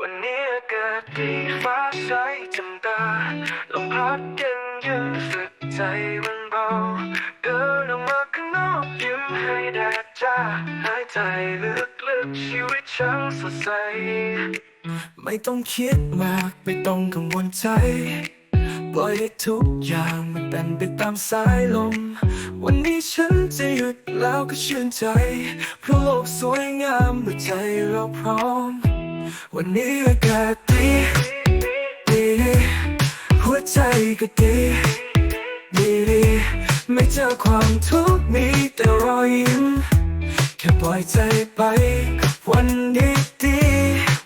วันนี้อากาศดีฟ้าใสจำตาลมพัดเย็นเยืนสึกใจมันเบา เดินออกมาข้างนอกยิ้มให้แดดจ้าหายใจลึกๆชีวิตช่างสดใส ไม่ต้องคิดมากไม่ต้องกังวลใจ ปล่อยให้ทุกอย่างมันเป็นไปตามสายลม วันนี้ฉันจะหยุดแล้วก็ชื่นใจ เพราะโลกสวยงามเมื่อใจเราพร้อม วันนี้อากาศดีดีหัวใจก็ดีดีดีไม่เจอความทุกข์มีแต่รอยยิ้มแค่ปล่อยใจไปกับวันดีดี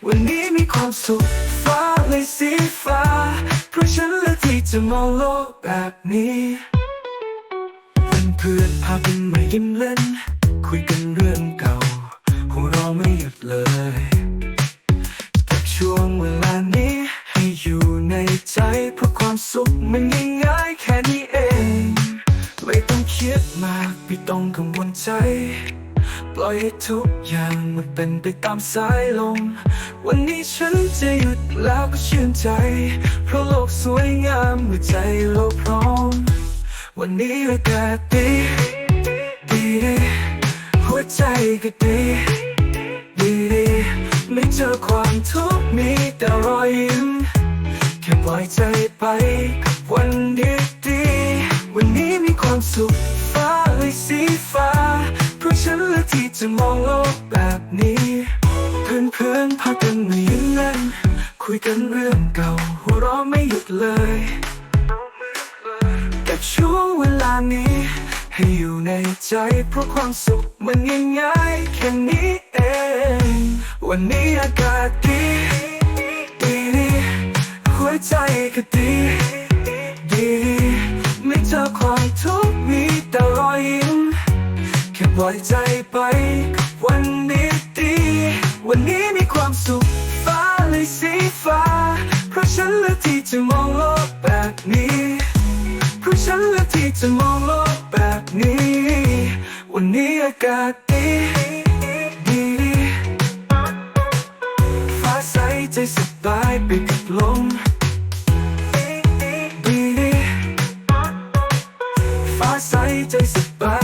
วันนี้มีความสุขฟ้าเลยสีฟ้า เพราะฉันเลือกที่จะมองโลกแบบนี้เป็นเพื่อนพากันมายิ้มเล่น คุยกันเรื่องเก่าหัวเราไม่หยุดเลย อยู่ในใจเพราะความสุขมันง่ายๆแค่นี้เอง ไม่ต้องคิดมากไม่ต้องกังวลใจ ปล่อยให้ทุกอย่างมันเป็นไปตามสายลม วันนี้ฉันจะหยุดแล้วก็ชื่นใจ เพราะโลกสวยงามเมื่อใจเราพร้อม วันนี้อากาศดีดีหัวใจก็ดีดีไม่เจอความทุกข์มีแต่รอยยิ้ม ค่ปล่อยใจไปกับวันดีดีวันนี้มีความสุขฟ้าเลยสีฟ้า เพราะฉันเลือกที่จะมองโลกแบบนี้ เพื่อนเพื่อนพากันมายืนเล่นคุยกันเรื่องเก่า หัวเราะไม่หยุดเลยแต่ช่วงเวลานี้ ให้อยู่ในใจ เพราะความสุขมันง่ายๆแค่นี้เอง วันนี้อากาศดี วใจก็ดี ดี ไม่เจอความทุกข์มีแต่รอยยิ้มแค่ปล่อยใจไปกับวันนี้ดี วันนี้มีความสุขฟ้าเลยสีฟ้า เพราะฉันเลือกที่จะมองโลกแบบนี้ เพราะฉันเลือกที่จะมองโลกแบบนี้ วันนี้อากาศดีดีฟ้าใสใจสบายไปกับลม taste by